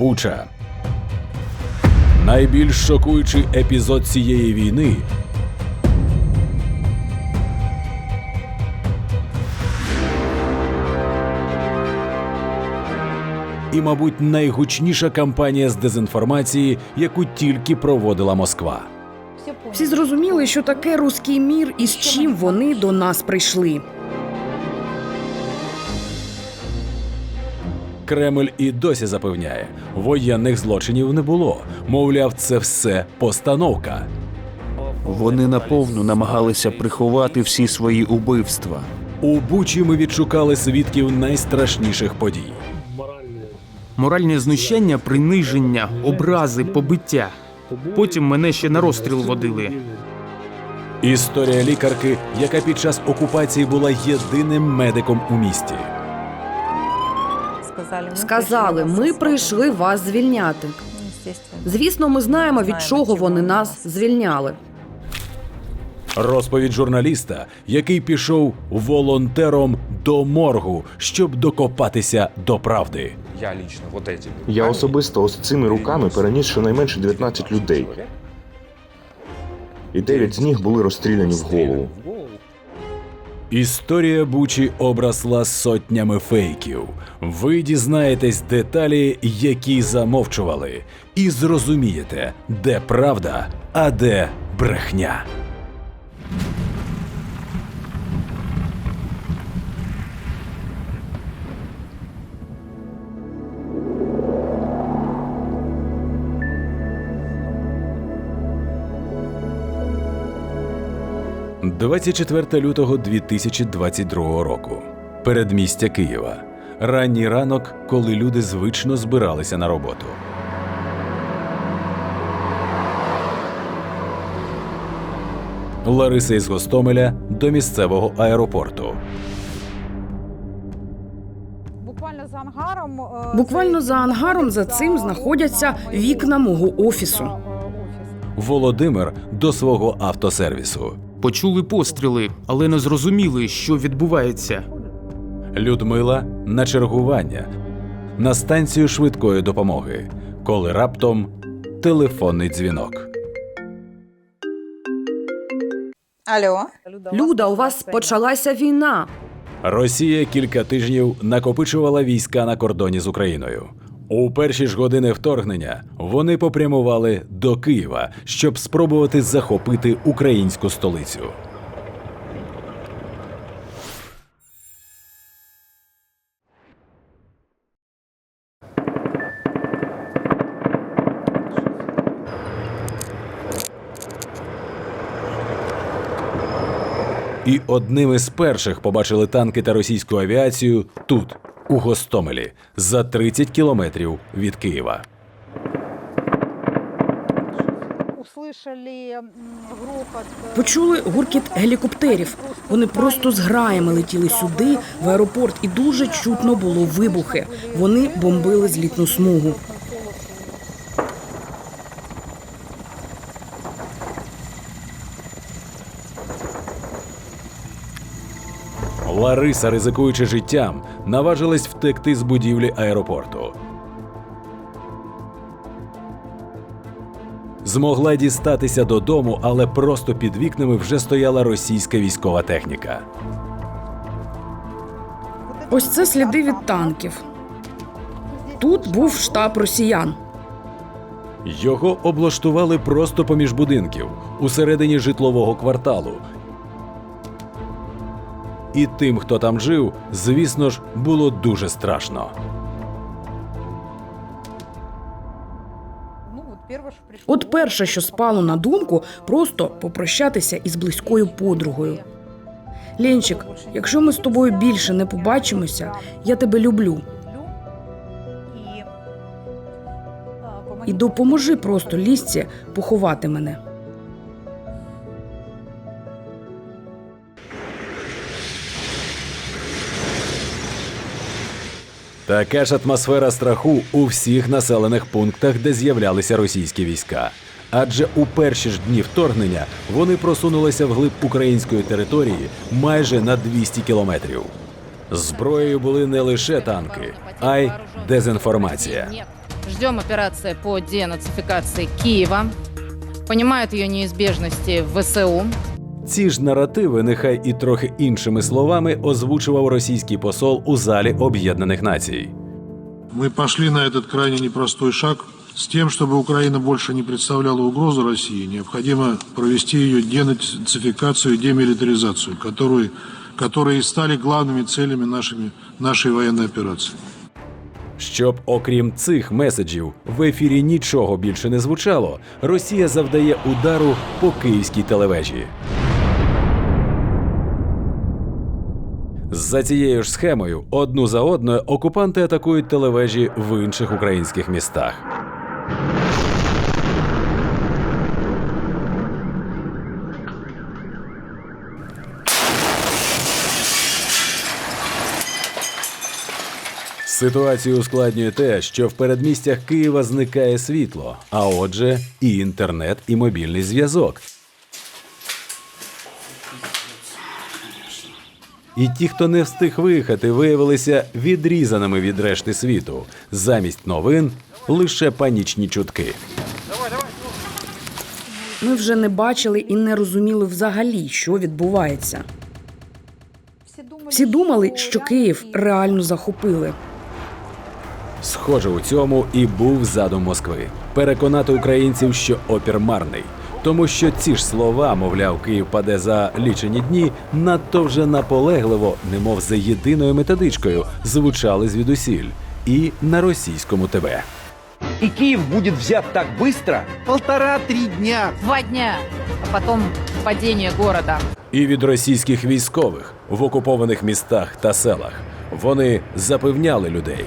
Буча. Найбільш шокуючий епізод цієї війни. І, мабуть, найгучніша кампанія з дезінформації, яку тільки проводила Москва. Всі зрозуміли, що таке руський мір і з чим вони до нас прийшли. Кремль і досі запевняє, воєнних злочинів не було. Мовляв, це все постановка. Вони наповну намагалися приховати всі свої убивства. У Бучі ми відшукали свідків найстрашніших подій. Моральне знущання, приниження, образи, побиття. Потім мене ще на розстріл водили. Історія лікарки, яка під час окупації була єдиним медиком у місті. Сказали, ми прийшли вас звільняти. Звісно, ми знаємо, від чого вони нас звільняли. Розповідь журналіста, який пішов волонтером до моргу, щоб докопатися до правди. Я лично вот эти. Я особисто ось цими руками переніс щонайменше 19 людей. І 9 з них були розстріляні в голову. Історія Бучі обросла сотнями фейків. Ви дізнаєтесь деталі, які замовчували, і зрозумієте, де правда, а де брехня. – 24 лютого 2022 року. Передмістя Києва. Ранній ранок, коли люди звично збиралися на роботу. Лариса із Гостомеля до місцевого аеропорту. Буквально за ангаром. е, Буквально за ангаром за цим знаходяться вікна мого офісу. Володимир до свого автосервісу. Почули постріли, але не зрозуміли, що відбувається. Людмила на чергування на станцію швидкої допомоги, коли раптом телефонний дзвінок. Алло. Люда, у вас почалася війна. Росія кілька тижнів накопичувала війська на кордоні з Україною. У перші ж години вторгнення вони попрямували до Києва, щоб спробувати захопити українську столицю. І одним із перших побачили танки та російську авіацію тут, у Гостомелі, за 30 кілометрів від Києва. Е, Почули гуркіт гелікоптерів. Вони просто з граями летіли сюди, в аеропорт, і дуже чутно було вибухи. Вони бомбили злітну смугу. Лариса, ризикуючи життям, наважилась втекти з будівлі аеропорту. Змогла дістатися додому, але просто під вікнами вже стояла російська військова техніка. Ось це сліди від танків. Тут був штаб росіян. Його облаштували просто поміж будинків, усередині житлового кварталу. І тим, хто там жив, звісно ж, було дуже страшно. Ну, от перше, що спало на думку, просто попрощатися із близькою подругою. Ленчик, якщо ми з тобою більше не побачимося, я тебе люблю. І допоможи просто лісці поховати мене. Така ж атмосфера страху у всіх населених пунктах, де з'являлися російські війська. Адже у перші ж дні вторгнення вони просунулися вглиб української території майже на 200 кілометрів. Зброєю були не лише танки, а й дезінформація. Ждем операции по денацификации Киева. Понимают ее неизбежности в ВСУ. Ці ж наративи, нехай і трохи іншими словами, озвучував російський посол у залі Об'єднаних Націй. Мы пошли на этот крайне непростой шаг с тем, чтобы Украина больше не представляла угрозу России. Необходимо провести ее денацификацию и демилитаризацию, которые, которые и стали главными целями нашими, нашей военной операции. Щоб, окрім цих меседжів, в ефірі нічого більше не звучало, Росія завдає удару по київській телевежі. За цією ж схемою, одну за одною окупанти атакують телевежі в інших українських містах. Ситуацію ускладнює те, що в передмістях Києва зникає світло, а отже, і інтернет, і мобільний зв'язок. І ті, хто не встиг виїхати, виявилися відрізаними від решти світу. Замість новин лише панічні чутки. Ми вже не бачили і не розуміли взагалі, що відбувається. Всі думали, що Київ реально захопили. Схоже, у цьому і був задум Москви переконати українців, що опір марний. Тому що ці ж слова, мовляв, Київ паде за лічені дні, надто вже наполегливо, немов за єдиною методичкою, звучали звідусіль і на російському ТВ. И Киев будет взят так быстро? Полтора-три дня. Два дня, а потом падение города. І від російських військових в окупованих містах та селах вони запевняли людей.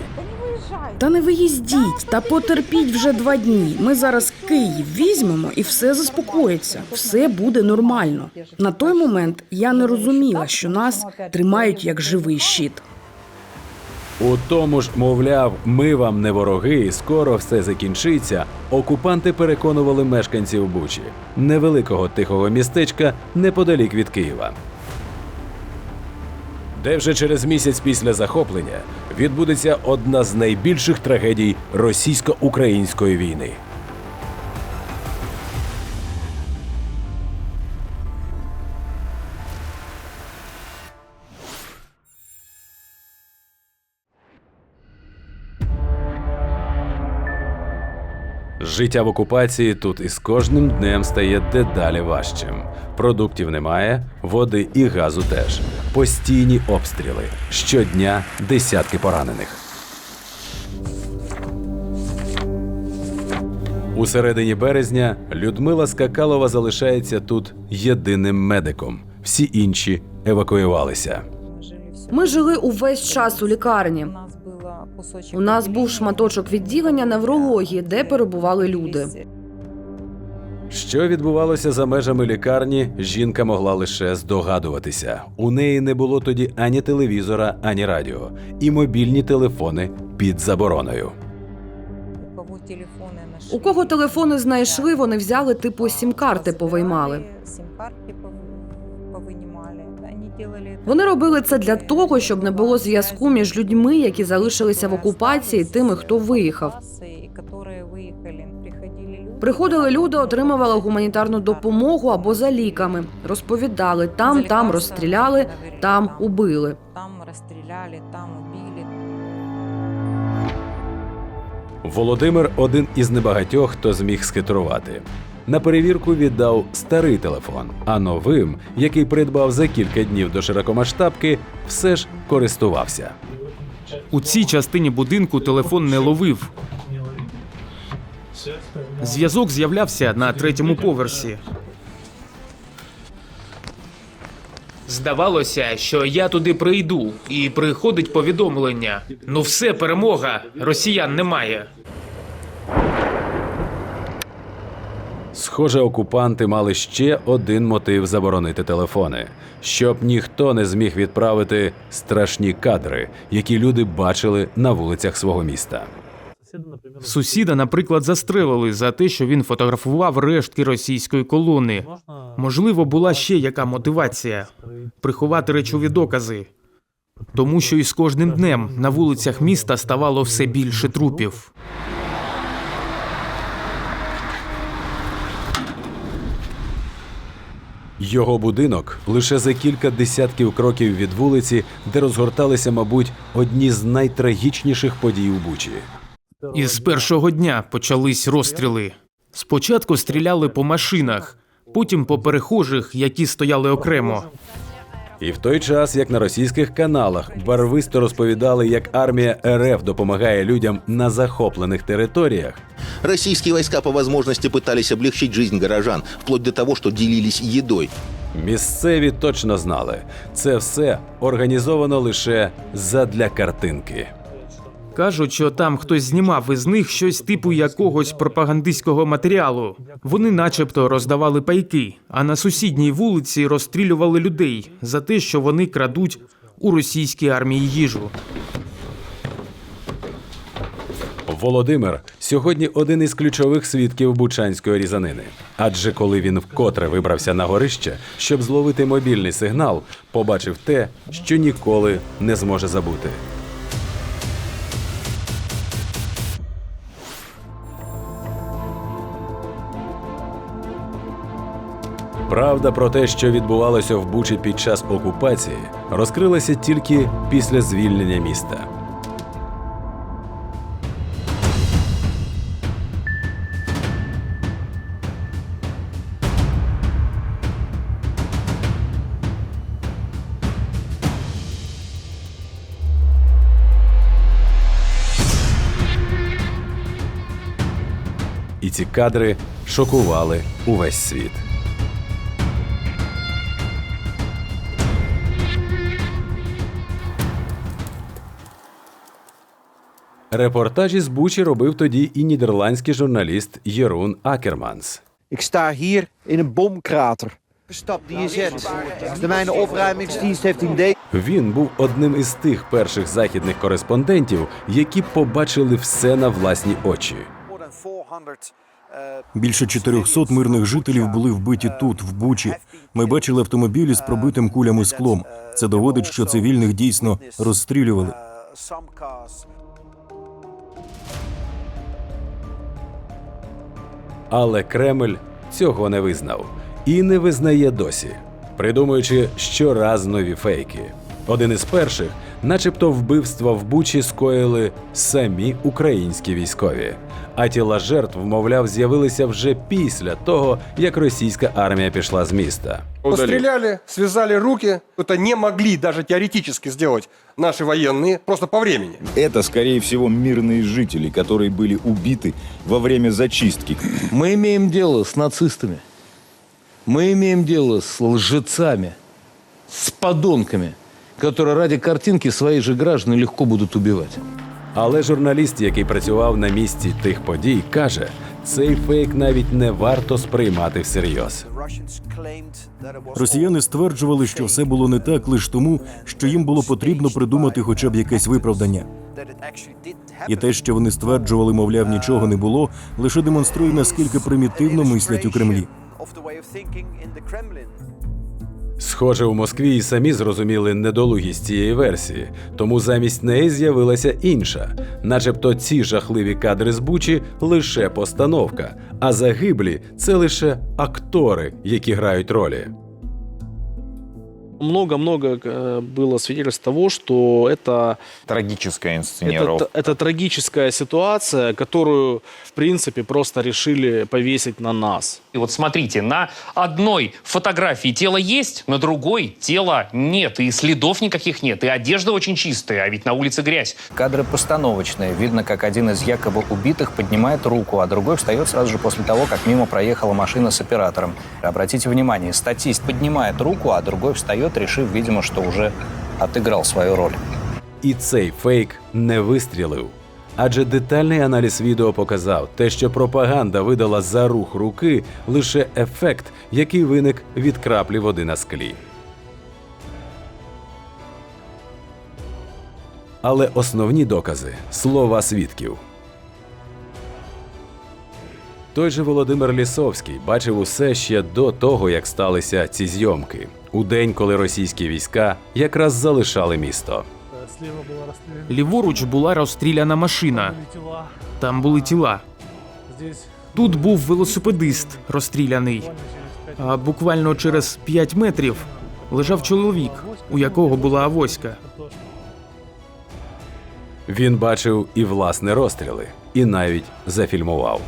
Та не виїздіть, та потерпіть вже два дні. Ми зараз Київ візьмемо і все заспокоїться. Все буде нормально. На той момент я не розуміла, що нас тримають як живий щит. У тому ж, мовляв, ми вам не вороги, скоро все закінчиться. Окупанти переконували мешканців Бучі, невеликого тихого містечка неподалік від Києва. Де вже через місяць після захоплення відбудеться одна з найбільших трагедій російсько-української війни. Життя в окупації тут із кожним днем стає дедалі важчим. Продуктів немає, води і газу теж. Постійні обстріли. Щодня десятки поранених. У середині березня Людмила Скакалова залишається тут єдиним медиком. Всі інші евакуювалися. Ми жили увесь час у лікарні. У нас був шматочок відділення неврології, де перебували люди. Що відбувалося за межами лікарні, жінка могла лише здогадуватися. У неї не було тоді ані телевізора, ані радіо, і мобільні телефони під забороною. У кого телефони знайшли, вони взяли типу сім-карти повиймали. Вони робили це для того, щоб не було зв'язку між людьми, які залишилися в окупації, тими, хто виїхав. Приходили люди, отримували гуманітарну допомогу або за ліками. Розповідали, там, там розстріляли, там убили. Там розстріляли, там убили. Володимир один із небагатьох, хто зміг схитрувати. На перевірку віддав старий телефон, а новим, який придбав за кілька днів до широкомасштабки, все ж користувався. У цій частині будинку телефон не ловив. Зв'язок з'являвся на третьому поверсі. Здавалося, що я туди прийду, і приходить повідомлення: ну все, перемога, росіян немає. Схоже, окупанти мали ще один мотив заборонити телефони, щоб ніхто не зміг відправити страшні кадри, які люди бачили на вулицях свого міста. Сусіда, наприклад, застрелили за те, що він фотографував рештки російської колони. Можливо, була ще яка мотивація приховати речові докази. Тому що із кожним днем на вулицях міста ставало все більше трупів. Його будинок лише за кілька десятків кроків від вулиці, де розгорталися, мабуть, одні з найтрагічніших подій у Бучі. Із першого дня почались розстріли. Спочатку стріляли по машинах, потім по перехожих, які стояли окремо. І в той час, як на російських каналах барвисто розповідали, як армія РФ допомагає людям на захоплених територіях, російські війська по можливості пытались облегчить жизнь горожан, вплоть до того, що ділились їдою. місцеві точно знали, це все організовано лише задля картинки. Кажуть, що там хтось знімав із них щось типу якогось пропагандистського матеріалу. Вони, начебто, роздавали пайки, а на сусідній вулиці розстрілювали людей за те, що вони крадуть у російській армії їжу. Володимир сьогодні один із ключових свідків бучанської різанини. Адже коли він вкотре вибрався на горище, щоб зловити мобільний сигнал, побачив те, що ніколи не зможе забути. Правда про те, що відбувалося в Бучі під час окупації, розкрилася тільки після звільнення міста. І ці кадри шокували увесь світ. Репортаж із Бучі робив тоді і нідерландський журналіст Єрун Акерманс. Ik sta hier in een bomkrater. Stap die je zet. De mijnenopruimingsdienst heeft een idee. Він був одним із тих перших західних кореспондентів, які побачили все на власні очі. Більше 400 мирних жителів були вбиті тут, в Бучі. Ми бачили автомобілі з пробитим кулями склом. Це доводить, що цивільних дійсно розстрілювали. Але Кремль цього не визнав і не визнає досі, придумуючи щораз нові фейки. Один із перших, начебто, вбивства в Бучі скоїли самі українські військові. А тіла жертв, мовляв, з'явилися вже після того, як російська армія пішла з міста. Постреляли, связали руки. Это не могли даже теоретически сделать наши военные, просто по времени. Это, скорее всего, мирные жители, которые были убиты во время зачистки. Мы имеем дело с нацистами. Мы имеем дело с лжецами, с подонками, которые ради картинки своих же граждан легко будут убивать. Але журналіст, який працював на місці тих подій, каже, цей фейк навіть не варто сприймати всерйоз. Росіяни стверджували, що все було не так лише тому, що їм було потрібно придумати хоча б якесь виправдання. І те, що вони стверджували, мовляв, нічого не було, лише демонструє наскільки примітивно мислять у Кремлі. Схоже, у Москві і самі зрозуміли недолугість цієї версії, тому замість неї з'явилася інша, начебто ці жахливі кадри з Бучі лише постановка, а загиблі це лише актори, які грають ролі. Много-много э, было свидетельств того, что это Трагическая это, инсценировка. это трагическая ситуация, которую, в принципе, просто решили повесить на нас. И вот смотрите, на одной фотографии тело есть, на другой тела нет, и следов никаких нет, и одежда очень чистая, а ведь на улице грязь. Кадры постановочные. Видно, как один из якобы убитых поднимает руку, а другой встает сразу же после того, как мимо проехала машина с оператором. Обратите внимание, статист поднимает руку, а другой встает, решив, видимо, что уже отыграл свою роль. І цей фейк не вистрілив. Адже детальний аналіз відео показав те, що пропаганда видала за рух руки лише ефект, який виник від краплі води на склі. Але основні докази слова свідків. Той же Володимир Лісовський бачив усе ще до того, як сталися ці зйомки, у день, коли російські війська якраз залишали місто. Ліворуч була розстріляна машина. Там були тіла. Тут був велосипедист розстріляний. А буквально через 5 метрів лежав чоловік, у якого була авоська. Він бачив і власне розстріли, і навіть зафільмував.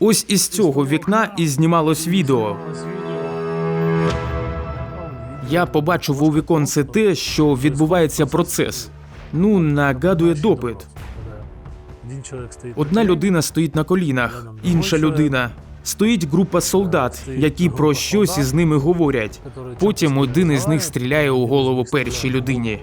Ось із цього вікна і знімалось відео. Я побачив у віконце те, що відбувається процес. Ну, нагадує допит. Одна людина стоїть на колінах, інша людина. Стоїть група солдат, які про щось із ними говорять. Потім один із них стріляє у голову першій людині.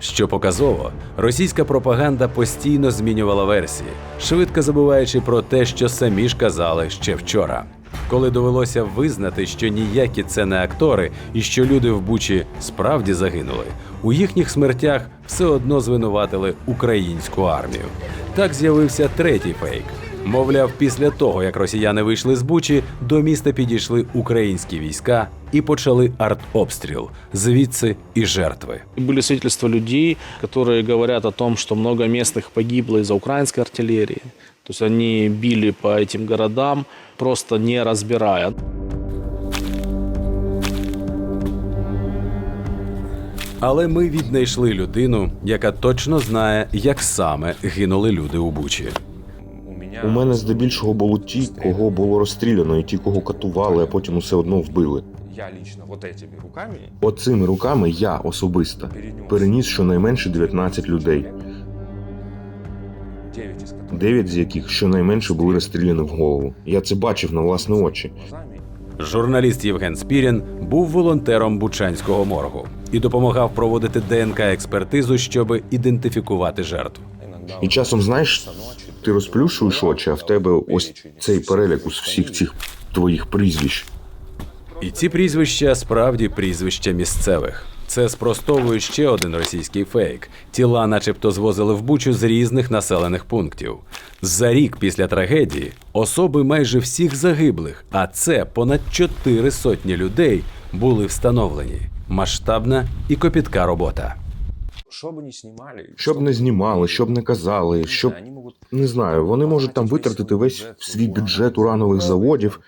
Що показово, російська пропаганда постійно змінювала версії, швидко забуваючи про те, що самі ж казали ще вчора. Коли довелося визнати, що ніякі це не актори, і що люди в Бучі справді загинули, у їхніх смертях все одно звинуватили українську армію. Так з'явився третій фейк. Мовляв, після того, як росіяни вийшли з Бучі, до міста підійшли українські війська і почали артобстріл. Звідси і жертви. И Были свидетельства людей, которые говорят о том, что много местных погибло из-за украинской артиллерии. То есть они били по этим городам, просто не разбирая. Але ми віднайшли людину, яка точно знає, як саме гинули люди у Бучі. У мене здебільшого було ті, кого було розстріляно, і ті, кого катували, а потім усе одно вбили. Я лично вот этими руками Оцими руками я особисто переніс щонайменше 19 людей, 9 дев'ять з яких щонайменше були розстріляні в голову. Я це бачив на власні очі. Журналіст Євген Спірін був волонтером Бучанського моргу і допомагав проводити ДНК-експертизу, щоб ідентифікувати жертв. І часом, знаєш, ти розплющуєш очі, а в тебе ось цей перелік із всіх цих твоїх прізвищ. І ці прізвища справді прізвища місцевих. Це спростовує ще один російський фейк. Тіла, начебто, звозили в Бучу з різних населених пунктів. За рік після трагедії особи майже всіх загиблих, а це понад чотири сотні людей, були встановлені. Масштабна і копітка робота. Что бы ни снимали, Щоб не знімали, щоб не казали, щоб не знаю, вони можуть там витратити весь свій бюджет уранових заводів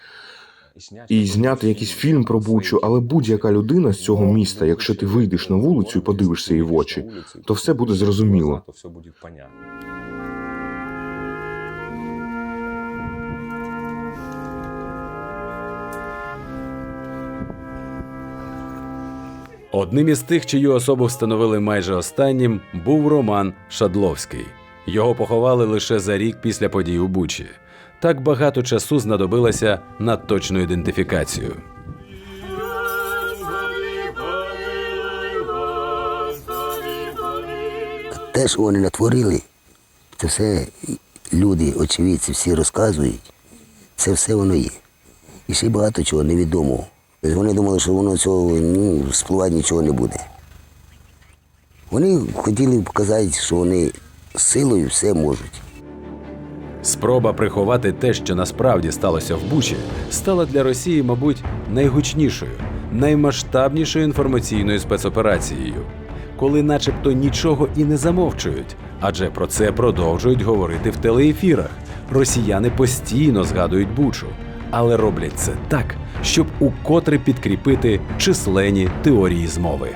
і зняти якийсь фільм про Бучу, але будь-яка людина з цього міста, якщо ти вийдеш на вулицю і подивишся їй в очі, то все буде зрозуміло. Одним із тих, чию особу встановили майже останнім, був Роман Шадловський. Його поховали лише за рік після подій у Бучі. Так багато часу знадобилося на точну ідентифікацію. Те, що вони натворили, це все люди, очевидці, всі розказують, це все воно є. І ще багато чого невідомого. Тобто Вони думали, що воно цього ну, спливати нічого не буде. Вони хотіли показати, що вони силою все можуть. Спроба приховати те, що насправді сталося в Бучі, стала для Росії, мабуть, найгучнішою, наймасштабнішою інформаційною спецоперацією, коли начебто нічого і не замовчують, адже про це продовжують говорити в телеефірах. Росіяни постійно згадують Бучу, але роблять це так, щоб укотре підкріпити численні теорії змови.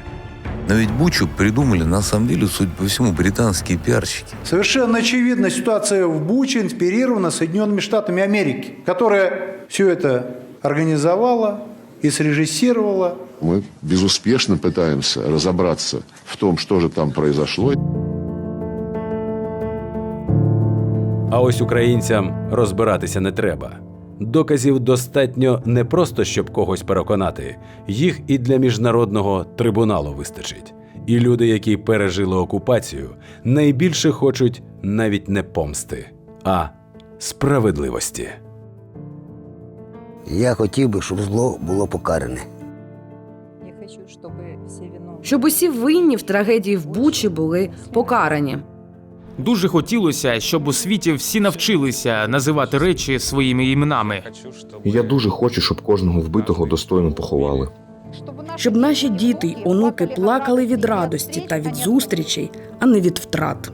Но ведь Бучу придумали, на самом деле, судя по всему, британские пиарщики. Совершенно очевидно, ситуация в Буче инспирирована Соединенными Штатами Америки, которая все это организовала и срежиссировала. Мы безуспешно пытаемся разобраться в том, что же там произошло. А ось українцям розбиратися не треба. Доказів достатньо не просто щоб когось переконати, їх і для міжнародного трибуналу вистачить. І люди, які пережили окупацію, найбільше хочуть навіть не помсти, а справедливості. Я хотів би, щоб зло було покаране. Я хочу, чтобы все виновные... Щоб усі винні в трагедії в Бучі були покарані. Дуже хотілося, щоб у світі всі навчилися називати речі своїми іменами. Я дуже хочу, щоб кожного вбитого достойно поховали. Щоб наші діти й онуки плакали від радості та від зустрічей, а не від втрат.